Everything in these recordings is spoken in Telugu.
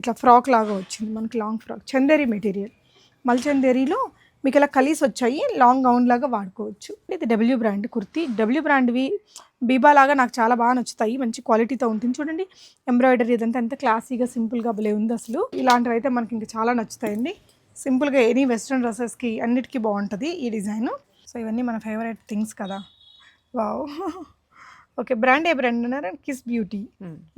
ఇట్లా ఫ్రాక్ లాగా వచ్చింది మనకి లాంగ్ ఫ్రాక్. చందేరి మెటీరియల్. మల్చందేరిలో మీకు ఇలా కలిసి వచ్చాయి లాంగ్ గౌన్ లాగా వాడుకోవచ్చు. ఇది డబ్ల్యూ బ్రాండ్ కుర్తీ. డబ్ల్యూ బ్రాండ్వి బీబా లాగా నాకు చాలా బాగా నచ్చుతాయి మంచి క్వాలిటీతో ఉంటుంది. చూడండి ఎంబ్రాయిడరీ ఇదంతా ఎంత క్లాసీగా సింపుల్గా భలే ఉంది అసలు. ఇలాంటివి అయితే మనకి ఇంకా చాలా నచ్చుతాయండి. సింపుల్గా ఎనీ వెస్ట్రన్ డ్రెస్సెస్కి అన్నిటికీ బాగుంటుంది ఈ డిజైను. సో ఇవన్నీ మన ఫేవరెట్ థింగ్స్ కదా. వావ్ ఓకే బ్రాండ్ ఏ బ్రాండ్ అన్నారు? Kiss Beauty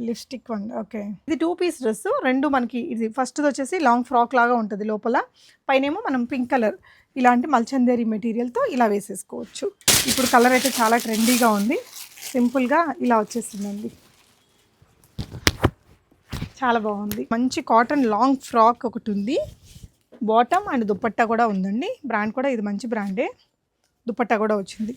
lipstick one okay. ఇది టూ పీస్ డ్రెస్ రెండు మనకి ఇది ఫస్ట్ వచ్చేసి లాంగ్ ఫ్రాక్ లాగా ఉంటుంది లోపల. పైనేమో మనం పింక్ కలర్ ఇలాంటి మల్చందేరి మెటీరియల్తో ఇలా వేసేసుకోవచ్చు. ఇప్పుడు కలర్ అయితే చాలా ట్రెండీగా ఉంది. సింపుల్గా ఇలా వచ్చేసిందండి. చాలా బాగుంది. మంచి కాటన్ లాంగ్ ఫ్రాక్ ఒకటి ఉంది. బాటమ్ అండ్ దుపట్టా కూడా ఉందండి. బ్రాండ్ కూడా ఇది మంచి బ్రాండే దుపట్టా కూడా వచ్చింది.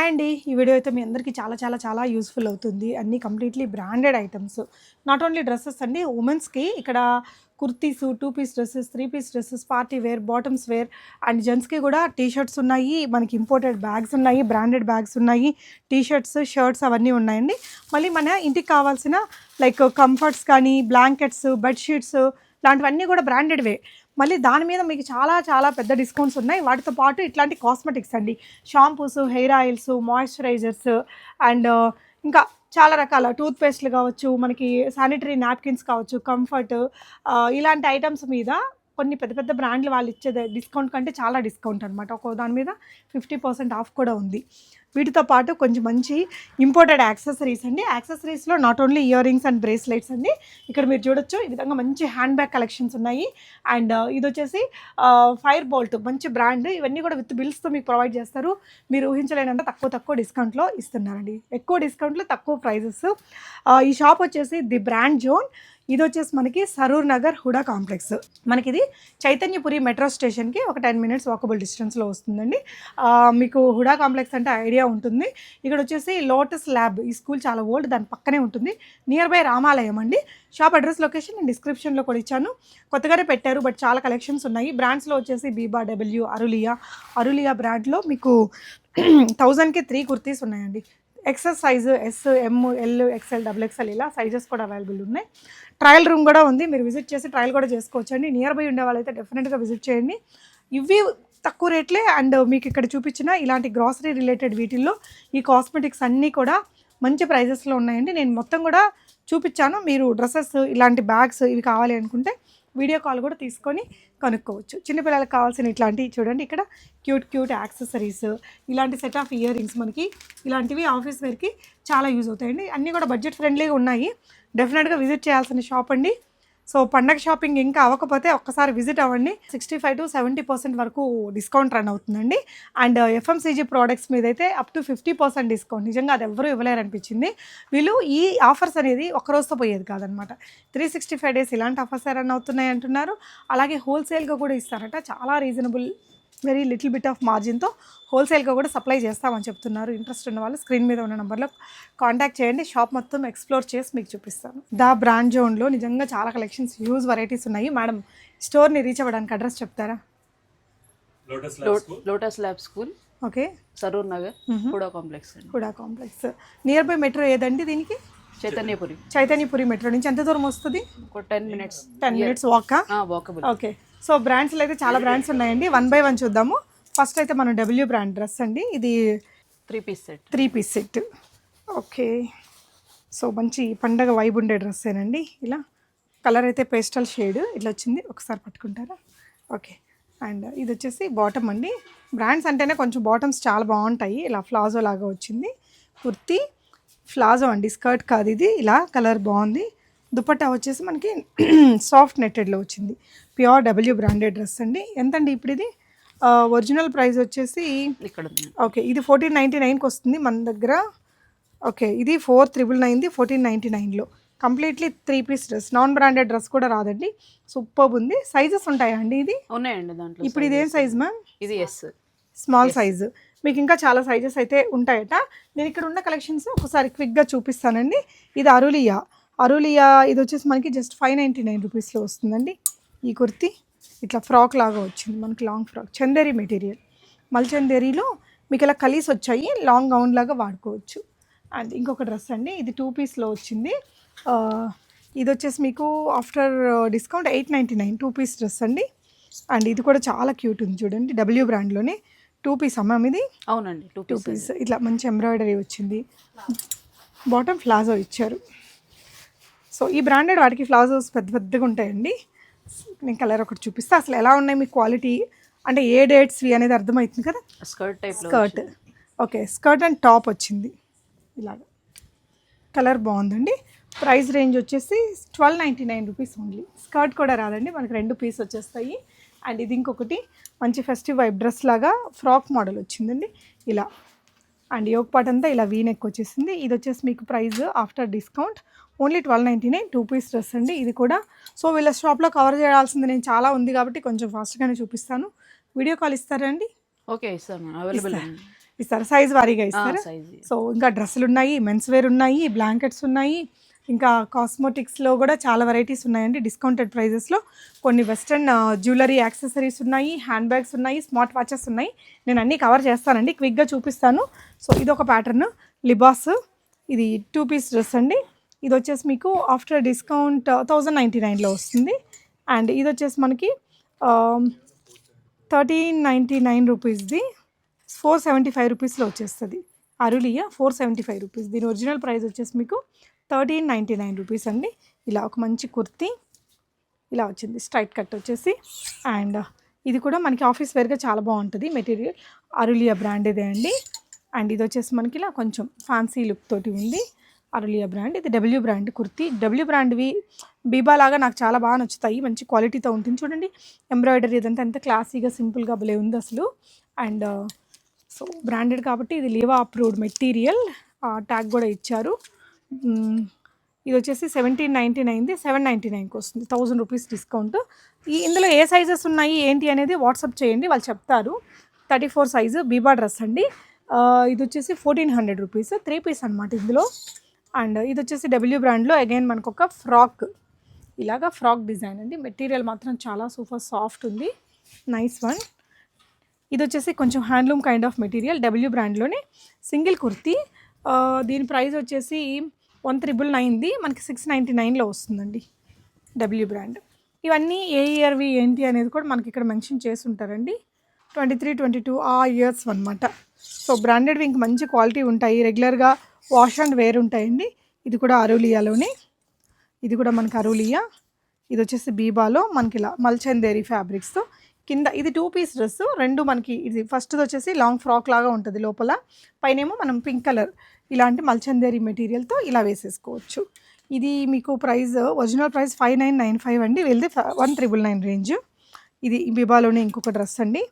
హాయ్ అండి. ఈ వీడియో అయితే మీ అందరికీ చాలా చాలా చాలా యూస్ఫుల్ అవుతుంది. అన్ని completely branded items not only dresses అండి ఉమెన్స్కి ఇక్కడ kurtis two piece dresses three piece dresses party wear bottoms wear and జెంట్స్కి కూడా టీ షర్ట్స్ ఉన్నాయి. మనకి ఇంపోర్టెడ్ బ్యాగ్స్ ఉన్నాయి బ్రాండెడ్ బ్యాగ్స్ ఉన్నాయి టీ షర్ట్స్ షర్ట్స్ అవన్నీ ఉన్నాయండి. మళ్ళీ మన ఇంటికి కావాల్సిన లైక్ కంఫర్ట్స్ కానీ బ్లాంకెట్స్ బెడ్షీట్స్ ఇలాంటివన్నీ కూడా బ్రాండెడ్వే మళ్ళీ దాని మీద మీకు చాలా చాలా పెద్ద డిస్కౌంట్స్ ఉన్నాయి. వాటితో పాటు ఇట్లాంటి కాస్మెటిక్స్ అండి. Shampoos hair oils moisturisers and ఇంకా చాలా రకాల టూత్ పేస్ట్లు కావచ్చు మనకి శానిటరీ నాప్కిన్స్ కావచ్చు కంఫర్ట్ uh, ఇలాంటి ఐటమ్స్ మీద కొన్ని పెద్ద పెద్ద బ్రాండ్లు వాళ్ళు ఇచ్చే డిస్కౌంట్ కంటే చాలా డిస్కౌంట్ అనమాట ఒక్కో దాని మీద ఫిఫ్టీ పర్సెంట్ ఆఫ్ కూడా ఉంది. వీటితో పాటు కొంచెం మంచి ఇంపోర్టెడ్ యాక్సెసరీస్ అండి. యాక్సెసరీస్లో not only ear rings and bracelets అండి. ఇక్కడ మీరు చూడొచ్చు ఈ విధంగా మంచి హ్యాండ్ బ్యాగ్ కలెక్షన్స్ ఉన్నాయి అండ్ uh, ఇది వచ్చేసి uh, ఫైర్ బోల్ట్ మంచి బ్రాండ్ ఇవన్నీ కూడా విత్ బిల్స్తో మీకు ప్రొవైడ్ చేస్తారు. మీరు ఊహించలేనంత తక్కువ తక్కువ డిస్కౌంట్లో ఇస్తున్నారండి. ఎక్కువ డిస్కౌంట్లో తక్కువ ప్రైజెస్ uh, ఈ షాప్ వచ్చేసి ది బ్రాండ్ జోన్ ఇది వచ్చేసి మనకి సరూర్ నగర్ హుడా కాంప్లెక్స్. మనకి ఇది చైతన్యపురి మెట్రో స్టేషన్కి ఒక టెన్ మినిట్స్ వాకబుల్ డిస్టెన్స్లో వస్తుందండి. మీకు హుడా కాంప్లెక్స్ అంటే ఐడియా ఉంటుంది. ఇక్కడ వచ్చేసి లోటస్ ల్యాబ్ ఈ స్కూల్ చాలా ఓల్డ్ దాని పక్కనే ఉంటుంది. నియర్ బై రామాలయం అండి. షాప్ అడ్రస్ లొకేషన్ నేను డిస్క్రిప్షన్లో కూడా ఇచ్చాను. కొత్తగానే పెట్టారు బట్ చాలా కలెక్షన్స్ ఉన్నాయి. బ్రాండ్స్లో వచ్చేసి బీబా డబ్ల్యూ అరులియా అరులియా బ్రాండ్లో మీకు థౌజండ్కి త్రీ కుర్తీస్ ఉన్నాయండి. XS size S M L XL double XL ఇలా సైజెస్ కూడా అవైలబుల్ ఉన్నాయి. ట్రయల్ రూమ్ కూడా ఉంది. మీరు విజిట్ చేసి ట్రయల్ కూడా చేసుకోవచ్చు అండి నియర్ బై ఉండే వాళ్ళైతే డెఫినెట్గా విజిట్ చేయండి. ఇవి తక్కువ రేట్లే అండ్ మీకు ఇక్కడ చూపించిన ఇలాంటి గ్రాసరీ రిలేటెడ్ వీటిల్లో ఈ కాస్మెటిక్స్ అన్నీ కూడా మంచి ప్రైజెస్లో ఉన్నాయండి. నేను మొత్తం కూడా చూపించాను. మీరు డ్రెస్సెస్ ఇలాంటి బ్యాగ్స్ ఇవి కావాలి అనుకుంటే వీడియో కాల్ కూడా తీసుకొని కనుక్కోవచ్చు. చిన్నపిల్లలకు కావాల్సిన ఇట్లాంటివి చూడండి ఇక్కడ క్యూట్ క్యూట్ యాక్సెసరీస్ ఇలాంటి సెట్ ఆఫ్ ఇయర్ రింగ్స్ మనకి ఇలాంటివి ఆఫీస్ వేర్కి చాలా యూజ్ అవుతాయండి. అన్నీ కూడా బడ్జెట్ ఫ్రెండ్లీగా ఉన్నాయి. డెఫినెట్గా విజిట్ చేయాల్సిన షాప్ అండి. సో పండగ షాపింగ్ ఇంకా అవ్వకపోతే ఒక్కసారి విజిట్ అవ్వండి. Sixty five to seventy percent వరకు డిస్కౌంట్ రన్ అవుతుందండి. అండ్ ఎఫ్ఎంసీజీ ప్రోడక్ట్స్ మీద అయితే up to fifty percent discount. నిజంగా అది ఎవరు ఇవ్వలేరు అనిపించింది వీళ్ళు ఈ ఆఫర్స్ అనేది ఒక రోజుతో పోయేది కాదనమాట. త్రీ సిక్స్టీ ఫైవ్ డేస్ ఇలాంటి ఆఫర్స్ రన్ అవుతున్నాయి అంటున్నారు. అలాగే హోల్సేల్గా కూడా ఇస్తారట. చాలా reasonable very little bit of మార్జిన్తో హోల్సేల్గా కూడా సప్లై చేస్తామని చెప్తున్నారు. ఇంట్రెస్ట్ ఉన్న వాళ్ళు స్క్రీన్ మీద ఉన్న నెంబర్లో కాంటాక్ట్ చేయండి. షాప్ మొత్తం ఎక్స్ప్లోర్ చేసి మీకు చూపిస్తాను. ద బ్రాండ్ జోన్లో నిజంగా చాలా కలెక్షన్స్ హ్యూజ్ వెరైటీస్ ఉన్నాయి. మేడం స్టోర్ని రీచ్ అవ్వడానికి అడ్రస్ చెప్తారా? Lotus Lab school. Okay. Saroor Nagar HUDA complex HUDA complex. Near by metro ఏదండి దీనికి? చైతన్యపురి. చైతన్యపురి మెట్రో నుంచి ఎంత దూరం వస్తుంది? ఒక ten minutes. Ten minutes Vaka? Walkable okay. So బ్రాండ్స్లో అయితే చాలా బ్రాండ్స్ ఉన్నాయండి. వన్ బై వన్ చూద్దాము. ఫస్ట్ అయితే మనం డబ్ల్యూ బ్రాండ్ డ్రెస్ అండి. ఇది three piece set three piece set. Okay. So మంచి పండగ వైబ్ ఉండే డ్రెస్సేనండి ఇలా కలర్ అయితే పేస్టల్ షేడ్. ఇట్లా వచ్చింది. ఒకసారి పట్టుకుంటారా? ఓకే. అండ్ ఇది వచ్చేసి బాటమ్ అండి. బ్రాండ్స్ అంటేనే కొంచెం బాటమ్స్ చాలా బాగుంటాయి. ఇలా ఫ్లాజో లాగా వచ్చింది. కుర్తీ ఫ్లాజో అండి. స్కర్ట్ కాదు ఇది. ఇలా కలర్ బాగుంది. దుపట్టా వచ్చేసి మనకి సాఫ్ట్ నెట్టెడ్లో వచ్చింది. ప్యూర్ డబ్ల్యూ బ్రాండెడ్ డ్రెస్ అండి. ఎంతండి ఇప్పుడు ఇది? ఒరిజినల్ ప్రైస్ వచ్చేసి ఇక్కడ ఓకే ఇది ఫోర్టీన్ నైంటీ నైన్కి వస్తుంది మన దగ్గర. ఓకే ఇది ఫోర్ త్రిబుల్ నైన్ది ఫోర్టీన్ నైంటీ నైన్లో completely three piece dress non branded dress కూడా రాదండి. సూపర్ ఉంది. సైజెస్ ఉంటాయా అండి ఇది? ఉన్నాయండి దాంట్లో ఇప్పుడు ఇదేం సైజ్ మ్యామ్ ఇది ఎస్ స్మాల్ సైజు మీకు ఇంకా చాలా సైజెస్ అయితే ఉంటాయట. నేను ఇక్కడ ఉన్న కలెక్షన్స్ ఒకసారి క్విక్గా చూపిస్తానండి. ఇది అరులియా. అరులియా ఇది వచ్చేసి మనకి జస్ట్ ఫైవ్ నైంటీ నైన్ రూపీస్లో వస్తుందండి. ఈ కుర్తీ ఇట్లా ఫ్రాక్ లాగా వచ్చింది మనకి లాంగ్ ఫ్రాక్ చందేరి మెటీరియల్. మల్చందేరిలో మీకు ఇలా కలిసి వచ్చాయి లాంగ్ గౌన్ లాగా వాడుకోవచ్చు. అండ్ ఇంకొక డ్రెస్ అండి ఇది టూ పీస్లో వచ్చింది. ఇది వచ్చేసి మీకు after discount eight ninety nine two piece dress అండి. అండ్ ఇది కూడా చాలా క్యూట్ ఉంది చూడండి డబ్ల్యూ బ్రాండ్లోనే టూ పీస్ అమ్మా ఇది అవునండి టూ టూ పీస్ పీస్ ఇట్లా మంచి ఎంబ్రాయిడరీ వచ్చింది. బాటమ్ ఫ్లాజో ఇచ్చారు. సో ఈ బ్రాండెడ్ వాటికి ఫ్లాజోస్ పెద్ద పెద్దగా ఉంటాయండి. నేను కలర్ ఒకటి చూపిస్తే. అసలు ఎలా ఉన్నాయి మీ క్వాలిటీ అంటే ఏ డేట్స్వి అనేది అర్థమవుతుంది కదా? Skirt type skirt okay skirt and top వచ్చింది. ఇలాగ. కలర్ బాగుందండి. ప్రైస్ రేంజ్ వచ్చేసి twelve ninety nine rupees only skirt కూడా రాదండి. మనకి రెండు పీస్ వచ్చేస్తాయి. అండ్ ఇది ఇంకొకటి. మంచి ఫెస్టివ్ వైబ్ డ్రెస్ లాగా ఫ్రాక్ మోడల్ వచ్చిందండి. ఇలా. అండ్ యోగ్ పాట్ అంతా ఇలా వీ నెక్ వచ్చేసింది. ఇది వచ్చేసి మీకు price after discount only twelve ninety nine two piece dress అండి. ఇది కూడా. సో వీళ్ళ షాప్లో కవర్ చేయాల్సింది నేను చాలా ఉంది కాబట్టి కొంచెం ఫాస్ట్గానే చూపిస్తాను. వీడియో కాల్ ఇస్తారా అండి? ఓకే ఇస్తాను. అవైలబుల్ ఇస్తారా? సైజ్ వారీగా ఇస్తారా? సో ఇంకా డ్రెస్సులు ఉన్నాయి మెన్స్ వేర్ ఉన్నాయి బ్లాంకెట్స్ ఉన్నాయి. ఇంకా కాస్మోటిక్స్లో కూడా చాలా వెరైటీస్ ఉన్నాయండి. డిస్కౌంటెడ్ ప్రైజెస్లో కొన్ని వెస్ట్రన్ జ్యువెలరీ యాక్సెసరీస్ ఉన్నాయి హ్యాండ్ బ్యాగ్స్ ఉన్నాయి స్మార్ట్ వాచెస్ ఉన్నాయి. నేను అన్నీ కవర్ చేస్తానండి. క్విక్గా చూపిస్తాను. సో ఇది ఒక ప్యాటర్న్. లిబాస్. ఇది టూ పీస్ డ్రెస్ అండి. ఇది uh, um, వచ్చేసి మీకు ఆఫ్టర్ డిస్కౌంట్ థౌజండ్ నైంటీ నైన్లో వస్తుంది. అండ్ ఇది వచ్చేసి మనకి థర్టీన్ నైంటీ నైన్ రూపీస్ది ఫోర్ సెవెంటీ ఫైవ్ రూపీస్లో వచ్చేస్తుంది. Aurelia four seventy five rupees దీని ఒరిజినల్ ప్రైస్ వచ్చేసి మీకు థర్టీన్ నైంటీ నైన్ రూపీస్ అండి. ఇలా ఒక మంచి కుర్తీ ఇలా వచ్చింది. స్ట్రైట్ కట్ వచ్చేసి. అండ్ uh, ఇది కూడా మనకి ఆఫీస్ వేర్గా చాలా బాగుంటుంది మెటీరియల్. అరులియా బ్రాండ్ ఇదే అండి. అండ్ ఇది వచ్చేసి మనకి ఇలా కొంచెం ఫ్యాన్సీ లుక్ తోటి ఉంది. Aurelia brand. ఇది డబ్ల్యూ బ్రాండ్ కుర్తీ. డబ్ల్యూ బ్రాండ్వి బీబా లాగా నాకు చాలా బాగా నచ్చుతాయి. మంచి క్వాలిటీతో ఉంటుంది. చూడండి ఎంబ్రాయిడరీ ఇదంతా ఎంత క్లాసీగా సింపుల్గా భలే ఉంది అసలు. అండ్ uh, సో బ్రాండెడ్ కాబట్టి ఇది లీవా అప్రూవ్డ్ మెటీరియల్ ట్యాగ్ కూడా ఇచ్చారు. ఇది వచ్చేసి సెవెంటీన్ నైంటీ నైన్ది సెవెన్ నైంటీ నైన్కి వస్తుంది. థౌజండ్ రూపీస్ డిస్కౌంట్ ఈ ఇందులో ఏ సైజెస్ ఉన్నాయి ఏంటి అనేది వాట్సాప్ చేయండి. వాళ్ళు చెప్తారు. Thirty four size Biba dress అండి. ఇది వచ్చేసి fourteen hundred rupees three piece అనమాట ఇందులో. అండ్ ఇది వచ్చేసి డబ్ల్యూ బ్రాండ్లో అగైన్ మనకు ఒక ఫ్రాక్. ఇలాగా ఫ్రాక్ డిజైన్ అండి. మెటీరియల్ మాత్రం చాలా సూపర్ సాఫ్ట్ ఉంది. Nice one. ఇది వచ్చేసి కొంచెం handloom kind of material W బ్రాండ్లోనే. Single kurti. దీని ప్రైస్ వచ్చేసి వన్ త్రిబుల్ నైన్ది. మనకి సిక్స్ నైంటీ నైన్లో వస్తుందండి డబ్ల్యూ బ్రాండ్. ఇవన్నీ ఏ ఇయర్వి ఏంటి అనేది కూడా మనకి ఇక్కడ మెన్షన్ చేసి ఉంటారండి ట్వంటీ త్రీ ట్వంటీ టూ ఆ ఇయర్స్ అనమాట సో బ్రాండెడ్వి ఇంక మంచి క్వాలిటీ ఉంటాయి. రెగ్యులర్గా వాష్ అండ్ వేర్ ఉంటాయండి. ఇది కూడా అరూలియాలోనే. ఇది కూడా మనకి అరూలియా. ఇది వచ్చేసి బీబాలో మనకి ఇలా మల్చందేరి ఫ్యాబ్రిక్స్తో కింద ఇది టూ పీస్ డ్రెస్ రెండు మనకి ఇది ఫస్ట్ వచ్చేసి లాంగ్ ఫ్రాక్ లాగా ఉంటుంది లోపల. పైనేమో మనం పింక్ కలర్ ఇలాంటి మల్చందేరి మెటీరియల్తో ఇలా వేసేసుకోవచ్చు. ఇది మీకు price original price five nine nine five అండి. వెళ్ళి వన్ త్రిబుల్ నైన్ రేంజ్ ఇది బిబాలోనే ఇంకొక డ్రెస్ అండి.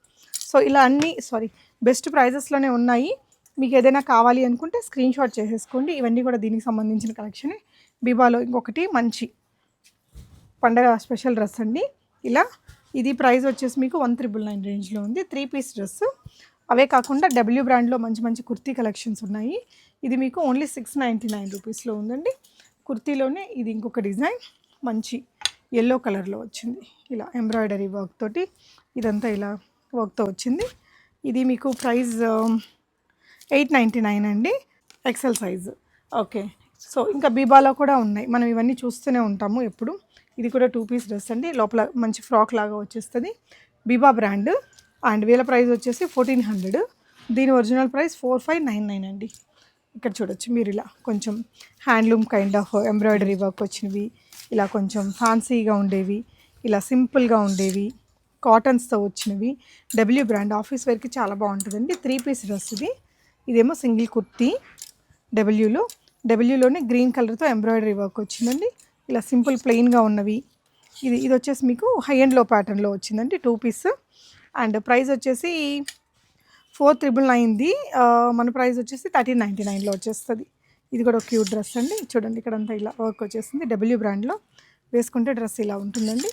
సో ఇలా అన్నీ సారీ బెస్ట్ ప్రైజెస్లోనే ఉన్నాయి. మీకు ఏదైనా కావాలి అనుకుంటే స్క్రీన్ షాట్ చేసేసుకోండి. ఇవన్నీ కూడా దీనికి సంబంధించిన కలెక్షన్ బీబాలో ఇంకొకటి మంచి పండగ స్పెషల్ డ్రెస్ అండి. ఇలా ఇది ప్రైస్ వచ్చేసి మీకు వన్ త్రిబుల్ నైన్ రేంజ్లో ఉంది. త్రీ పీస్ డ్రెస్ అవే కాకుండా డబ్ల్యూ బ్రాండ్లో మంచి మంచి కుర్తీ కలెక్షన్స్ ఉన్నాయి. ఇది మీకు ఓన్లీ సిక్స్ నైంటీ నైన్ రూపీస్లో ఉందండి. కుర్తీలోనే ఇది ఇంకొక డిజైన్. మంచి ఎల్లో కలర్లో వచ్చింది. ఇలా ఎంబ్రాయిడరీ వర్క్ తోటి ఇదంతా ఇలా వర్క్తో వచ్చింది. ఇది మీకు ప్రైస్ ఎయిట్ నైంటీ నైన్ అండి ఎక్సెల్ సైజు ఓకే సో ఇంకా బీబాలో కూడా ఉన్నాయి. మనం ఇవన్నీ చూస్తూనే ఉంటాము ఎప్పుడు. ఇది కూడా టూ పీస్ డ్రెస్ అండి. లోపల మంచి ఫ్రాక్ లాగా వచ్చేస్తుంది. బీబా బ్రాండ్ అండ్ వీళ్ళ ప్రైస్ వచ్చేసి ఫోర్టీన్ హండ్రెడ్ దీని original price four five nine nine అండి. ఇక్కడ చూడొచ్చు మీరు ఇలా కొంచెం handloom kind of embroidery work వచ్చినవి ఇలా కొంచెం ఫ్యాన్సీగా ఉండేవి ఇలా సింపుల్గా ఉండేవి కాటన్స్తో వచ్చినవి. డబ్ల్యూ బ్రాండ్ ఆఫీస్ వేర్కి చాలా బాగుంటుందండి. త్రీ పీస్ డ్రెస్ ఇది. ఇదేమో సింగిల్ కుర్తీ డబ్ల్యూలో డబ్ల్యూలోనే గ్రీన్ కలర్తో ఎంబ్రాయిడరీ వర్క్ వచ్చిందండి. ఇలా సింపుల్ ప్లెయిన్గా ఉన్నవి. ఇది ఇది వచ్చేసి మీకు హై అండ్లో ప్యాటర్న్లో వచ్చిందండి టూ పీస్ అండ్ ప్రైస్ వచ్చేసి ఫోర్ త్రిబుల్ నైన్ది మన ప్రైస్ వచ్చేసి థర్టీన్ నైంటీ నైన్లో వచ్చేస్తుంది. ఇది కూడా క్యూట్ డ్రెస్ అండి. చూడండి ఇక్కడంతా ఇలా వర్క్ వచ్చేసింది డబ్ల్యూ బ్రాండ్లో వేసుకుంటే డ్రెస్ ఇలా ఉంటుందండి.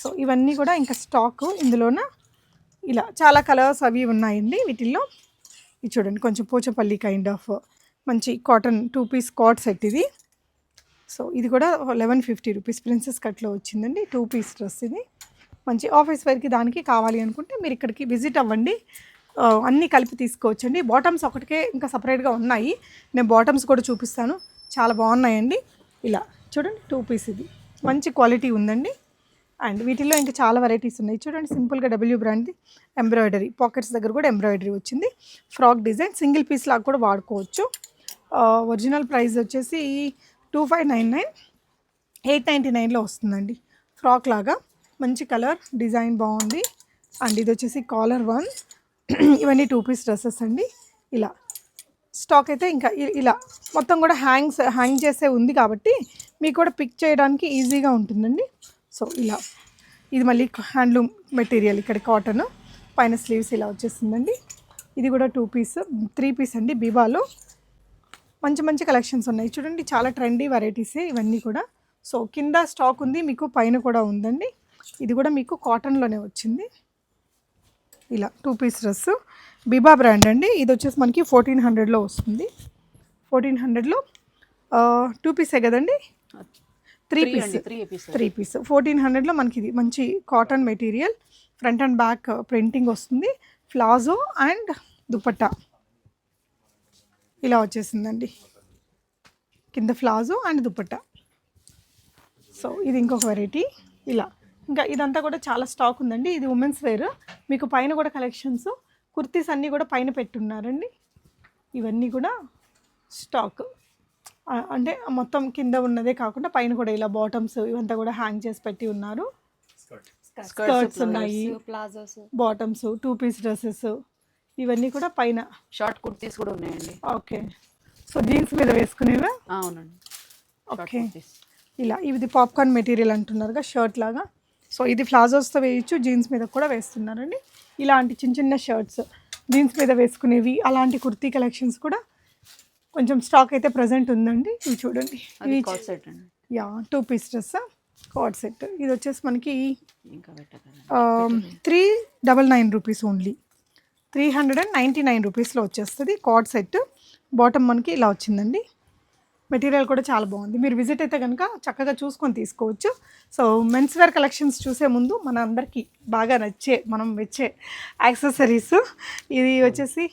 సో ఇవన్నీ కూడా ఇంకా స్టాక్ ఇందులోన ఇలా చాలా కలర్స్ అవి ఉన్నాయండి వీటిల్లో. ఇది చూడండి కొంచెం పోచపల్లి కైండ్ ఆఫ్ మంచి cotton two piece co-ord set ఇది. సో ఇది కూడా లెవెన్ ఫిఫ్టీ రూపీస్ ప్రిన్సెస్ కట్లో వచ్చిందండి టూ పీస్ డ్రెస్ ఇది. మంచి ఆఫీస్ వేర్కి దానికి కావాలి అనుకుంటే మీరు ఇక్కడికి విజిట్ అవ్వండి. అన్నీ కలిపి తీసుకోవచ్చండి. బాటమ్స్ ఒకటికే ఇంకా సపరేట్గా ఉన్నాయి. నేను బాటమ్స్ కూడా చూపిస్తాను. చాలా బాగున్నాయండి. ఇలా చూడండి టూ పీస్ ఇది. మంచి క్వాలిటీ ఉందండి. అండ్ వీటిలో ఇంకా చాలా వెరైటీస్ ఉన్నాయి. చూడండి సింపుల్గా డబ్ల్యూ బ్రాండ్ది ఎంబ్రాయిడరీ పాకెట్స్ దగ్గర కూడా ఎంబ్రాయిడరీ వచ్చింది. ఫ్రాక్ డిజైన్ సింగిల్ పీస్ లాగా కూడా వాడుకోవచ్చు. ఒరిజినల్ ప్రైస్ వచ్చేసి two five nine nine eight ninety నైన్లో వస్తుందండి. ఫ్రాక్ లాగా. మంచి కలర్ డిజైన్ బాగుంది. అండ్ ఇది వచ్చేసి కాలర్ వన్ ఇవన్నీ టూ పీస్ డ్రెస్సెస్ అండి. ఇలా. స్టాక్ అయితే ఇంకా ఇ- ఇలా. మొత్తం కూడా హ్యాంగ్స్ హ్యాంగ్ చేసే ఉంది కాబట్టి మీకు కూడా పిక్ చేయడానికి ఈజీగా ఉంటుందండి. సో ఇలా. ఇది మళ్ళీ హ్యాండ్లూమ్ మెటీరియల్ ఇక్కడ కాటన్. పైన స్లీవ్స్ ఇలా వచ్చేసిందండి ఇది కూడా టూ పీస్ త్రీ పీస్ అండి బీబాలో. మంచి మంచి కలెక్షన్స్ ఉన్నాయి. చూడండి చాలా ట్రెండీ వెరైటీసే ఇవన్నీ కూడా. సో కింద స్టాక్ ఉంది మీకు పైన కూడా ఉందండి. ఇది కూడా మీకు కాటన్లోనే వచ్చింది. ఇలా two piece dress. Biba brand అండి. ఇది వచ్చేసి మనకి ఫోర్టీన్ హండ్రెడ్లో వస్తుంది. ఫోర్టీన్ హండ్రెడ్లో టూ పీసే కదండి? Three piece. Three piece fourteen హండ్రెడ్లో మనకి ఇది మంచి cotton material front and back printing వస్తుంది. ఫ్లాజో అండ్ దుపట్టా ఇలా వచ్చేసిందండి. కింద ఫ్లాజో అండ్ దుపట్టా సో ఇది ఇంకొక వెరైటీ ఇలా. ఇంకా ఇదంతా కూడా చాలా స్టాక్ ఉందండి. ఇది ఉమెన్స్ వేర్ మీకు పైన కూడా కలెక్షన్స్ కుర్తీస్ అన్నీ కూడా పైన పెట్టున్నారండి. ఇవన్నీ కూడా స్టాక్ అంటే మొత్తం కింద ఉన్నదే కాకుండా పైన కూడా ఇలా బాటమ్స్ ఇవంతా కూడా హ్యాంగ్ చేసి పెట్టి ఉన్నారు. స్కర్ట్ స్కర్ట్స్ ఉన్నాయి. Palazzos bottoms two piece dresses ఇవన్నీ కూడా పైన. షార్ట్ కుర్తీస్ కూడా ఉన్నాయండి. ఓకే సో జీన్స్ మీద వేసుకునేవా? అవునండి. ఓకే ఇలా ఇది పాప్కార్న్ మెటీరియల్ అంటున్నారుగా షర్ట్ లాగా. సో ఇది ప్లాజోస్తో వేయచ్చు జీన్స్ మీద కూడా వేస్తున్నారండి. ఇలాంటి చిన్న చిన్న షర్ట్స్ జీన్స్ మీద వేసుకునేవి అలాంటి కుర్తీ కలెక్షన్స్ కూడా కొంచెం స్టాక్ అయితే ప్రజెంట్ ఉందండి. ఇవి చూడండి. ఇవి సెట్ అండి. Yeah two piece dress coat set ఇది వచ్చేసి మనకి three double nine rupees only three hundred and ninety nine రూపీస్లో వచ్చేస్తుంది కార్డ్ సెట్ బాటమ్ మనకి ఇలా వచ్చిందండి. మెటీరియల్ కూడా చాలా బాగుంది. మీరు విజిట్ అయితే కనుక చక్కగా చూసుకొని తీసుకోవచ్చు. సో మెన్స్ వేర్ కలెక్షన్స్ చూసే ముందు మన అందరికీ బాగా నచ్చే మనం వచ్చే యాక్సెసరీస్ ఇది వచ్చేసి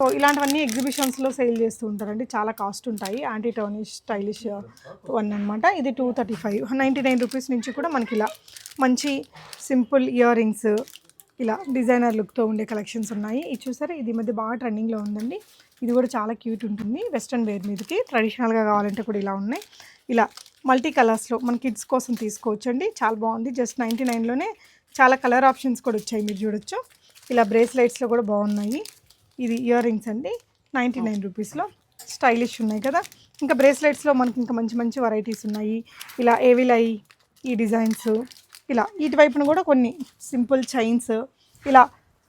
సో ఇలాంటివన్నీ ఎగ్జిబిషన్స్లో సేల్ చేస్తూ ఉంటారండి. చాలా కాస్ట్ ఉంటాయి. యాంటీ టర్నిష్ స్టైలిష్ వన్ అనమాట ఇది two thirty five ninety nine rupees నుంచి కూడా మనకి ఇలా మంచి సింపుల్ ఇయర్ రింగ్స్ ఇలా డిజైనర్ లుక్తో ఉండే కలెక్షన్స్ ఉన్నాయి. ఇది చూసారా? ఇది మధ్య బాగా ట్రెండింగ్లో ఉందండి. ఇది కూడా చాలా క్యూట్ ఉంటుంది. వెస్ట్రన్ వేర్ మీదకి. ట్రెడిషనల్గా కావాలంటే కూడా ఇలా ఉన్నాయి. ఇలా మల్టీ కలర్స్లో మన కిడ్స్ కోసం తీసుకోవచ్చండి. చాలా బాగుంది. జస్ట్ నైంటీ నైన్లోనే చాలా కలర్ ఆప్షన్స్ కూడా వచ్చాయి. మీరు చూడొచ్చు. ఇలా బ్రేస్లైట్స్లో కూడా బాగున్నాయి. ఇది ఇయర్ రింగ్స్ అండి. నైంటీ నైన్ రూపీస్లో స్టైలిష్ ఉన్నాయి కదా. ఇంకా బ్రేస్లెట్స్లో మనకి ఇంకా మంచి మంచి వెరైటీస్ ఉన్నాయి. ఇలా ఏవిలై ఈ డిజైన్స్ ఇలా ఇటువైపున కూడా కొన్ని సింపుల్ చైన్స్ ఇలా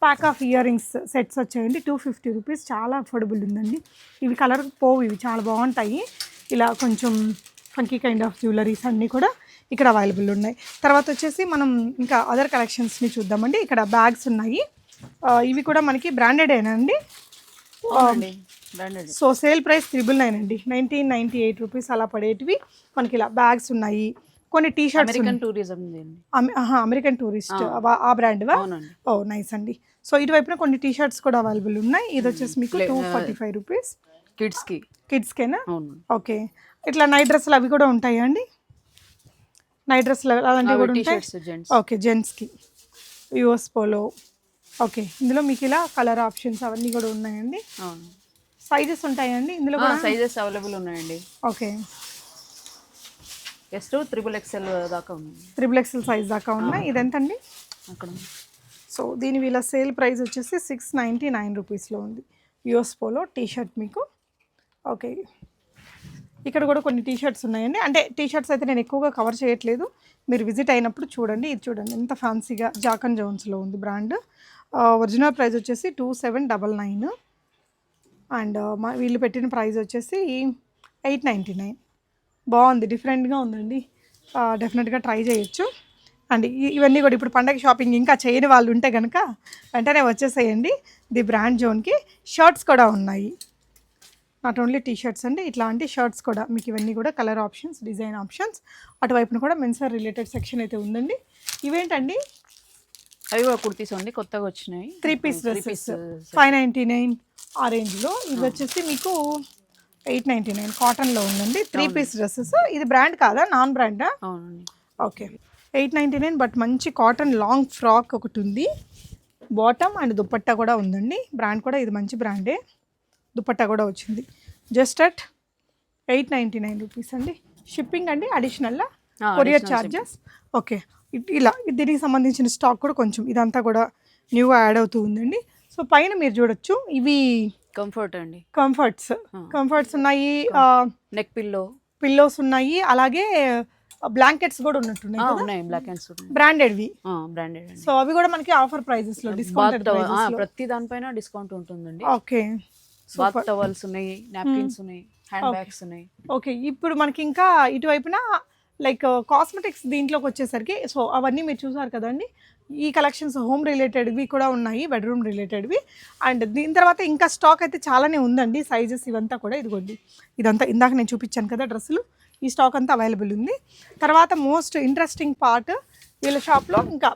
pack of ear rings sets వచ్చాయండి. టూ ఫిఫ్టీ రూపీస్ చాలా అఫోర్డబుల్ ఉందండి. ఇవి కలర్ పోవు ఇవి చాలా బాగుంటాయి. ఇలా కొంచెం ఫంకీ కైండ్ ఆఫ్ జ్యువెలరీస్ అన్నీ కూడా ఇక్కడ అవైలబుల్ ఉన్నాయి. తర్వాత వచ్చేసి మనం ఇంకా అదర్ కలెక్షన్స్ని చూద్దామండి. ఇక్కడ బ్యాగ్స్ ఉన్నాయి. ఇవి కూడా మనకి బ్రాండెడేనా అండి? So sale price triple nine అండి. నైన్టీన్ నైంటీ ఎయిట్ రూపీస్ అలా పడేటివి. మనకి ఇలా బ్యాగ్స్ ఉన్నాయి. కొన్ని టీ షర్ట్స్ అమెరికన్ టూరిజం అండి. అమెరికన్ టూరిస్ట్ ఆ. బ్రాండ్ ఓ నైస్ అండి. సో ఇటువైపున కొన్ని టీ షర్ట్స్ కూడా అవైలబుల్ ఉన్నాయి. ఇది వచ్చేసి మీకు టూ ఫార్టీ ఫైవ్ రూపీస్ కిడ్స్కి కిడ్స్కేనా ఓకే. ఇట్లా నైట్ డ్రెస్సులు అవి కూడా ఉంటాయా అండి? నైట్ డ్రెస్సులు అలాంటివి కూడా ఉంటాయి? ఓకే జెంట్స్కి యూఎస్ పోలో ఓకే. ఇందులో మీకు ఇలా కలర్ ఆప్షన్స్ అవన్నీ కూడా ఉన్నాయండి. అవును. సైజెస్ ఉంటాయండి? ఇందులో కూడా సైజెస్ అవైలబుల్ ఉన్నాయండి. Okay. S to triple XL దాకా ఉన్నాయి త్రిబుల్ ఎక్స్ఎల్ సైజ్ దాకా ఉన్నాయి. ఇది ఎంత అండి అక్కడ సో దీని వీళ్ళ సేల్ ప్రైస్ వచ్చేసి సిక్స్ నైంటీ నైన్ రూపీస్లో ఉంది. యూఎస్ పోలో టీ షర్ట్ మీకు. ఓకే. ఇక్కడ కూడా కొన్ని టీ షర్ట్స్ ఉన్నాయండి. అంటే టీ షర్ట్స్ అయితే నేను ఎక్కువగా కవర్ చేయట్లేదు. మీరు విజిట్ అయినప్పుడు చూడండి. ఇది చూడండి. ఎంత ఫ్యాన్సీగా జాకన్ జోన్స్లో ఉంది బ్రాండ్. ఒరిజినల్ ప్రైస్ వచ్చేసి two seven double nine and మా వీళ్ళు పెట్టిన ప్రైస్ వచ్చేసి ఎయిట్ నైంటీ నైన్ బాగుంది డిఫరెంట్గా ఉందండి. డెఫినెట్గా ట్రై చేయొచ్చు. అండ్ ఇవన్నీ కూడా ఇప్పుడు పండగ షాపింగ్ ఇంకా చేయని వాళ్ళు ఉంటే కనుక వెంటనే వచ్చేసేయండి. ది బ్రాండ్ జోన్కి షర్ట్స్ కూడా ఉన్నాయి. నాట్ ఓన్లీ టీ షర్ట్స్ అండి ఇట్లాంటి షర్ట్స్ కూడా. మీకు ఇవన్నీ కూడా కలర్ ఆప్షన్స్ డిజైన్ ఆప్షన్స్ అటువైపున కూడా మెన్స్ వేర్ రిలేటెడ్ సెక్షన్ అయితే ఉందండి. ఇవేంటండి? అవి కూడా కుర్తీస్ అండి కొత్తగా వచ్చినాయి. Three piece three dresses piece five ninety nine ఆ రేంజ్లో. ఇది వచ్చేసి మీకు ఎయిట్ నైంటీ నైన్ కాటన్లో ఉందండి. త్రీ పీస్ డ్రెస్సెస్ ఇది బ్రాండ్ కాదా? నాన్ బ్రాండా? అవునండి. Okay eight ninety nine but మంచి కాటన్ లాంగ్ ఫ్రాక్ ఒకటి ఉంది. బాటమ్ అండ్ దుపట్టా కూడా ఉందండి. బ్రాండ్ కూడా ఇది మంచి బ్రాండే. దుపట్టా కూడా వచ్చింది. Just at eight ninety nine rupees అండి షిప్పింగ్ అండి అడిషనల్లా కొరియర్ ఛార్జెస్ ఓకే ఇలా దీనికి సంబంధించిన స్టాక్ కూడా కొంచెం ఇదంతా కూడా న్యూగా యాడ్ అవుతూ ఉందండి. సో పైన మీరు చూడొచ్చు ఇవి కంఫర్ట్ అండి. కంఫర్ట్స్ కంఫర్ట్స్ ఉన్నాయి నెక్ పిల్లో పిల్లోస్ ఉన్నాయి అలాగే బ్లాంకెట్స్ కూడా ఉన్నట్టున్నాయి ఉన్నాయి బ్లాక్ అండ్ సూట్ బ్రాండెడ్వి బ్రాండెడ్ సో అవి కూడా మనకి ఆఫర్ ప్రైజెస్లో టవల్ ప్రతి దానిపైన డిస్కౌంట్ ఉంటుందండి. ఓకే. బాత్ టవల్స్ ఉన్నాయి నాప్కిన్స్ ఉన్నాయి హ్యాండ్ బ్యాగ్స్ ఉన్నాయి. ఓకే ఇప్పుడు మనకి ఇంకా ఇటువైపున లైక్ కాస్మెటిక్స్ దీంట్లోకి వచ్చేసరికి సో అవన్నీ మీరు చూసారు కదండి. ఈ కలెక్షన్స్ హోమ్ రిలేటెడ్వి కూడా ఉన్నాయి బెడ్రూమ్ రిలేటెడ్వి అండ్ దీని తర్వాత ఇంకా స్టాక్ అయితే చాలానే ఉందండి సైజెస్ ఇవంతా కూడా. ఇదిగోండి ఇదంతా ఇందాక నేను చూపించాను కదా డ్రెస్సులు. ఈ స్టాక్ అంతా అవైలబుల్ ఉంది. తర్వాత మోస్ట్ ఇంట్రెస్టింగ్ పార్ట్ వీళ్ళ షాప్లో ఇంకా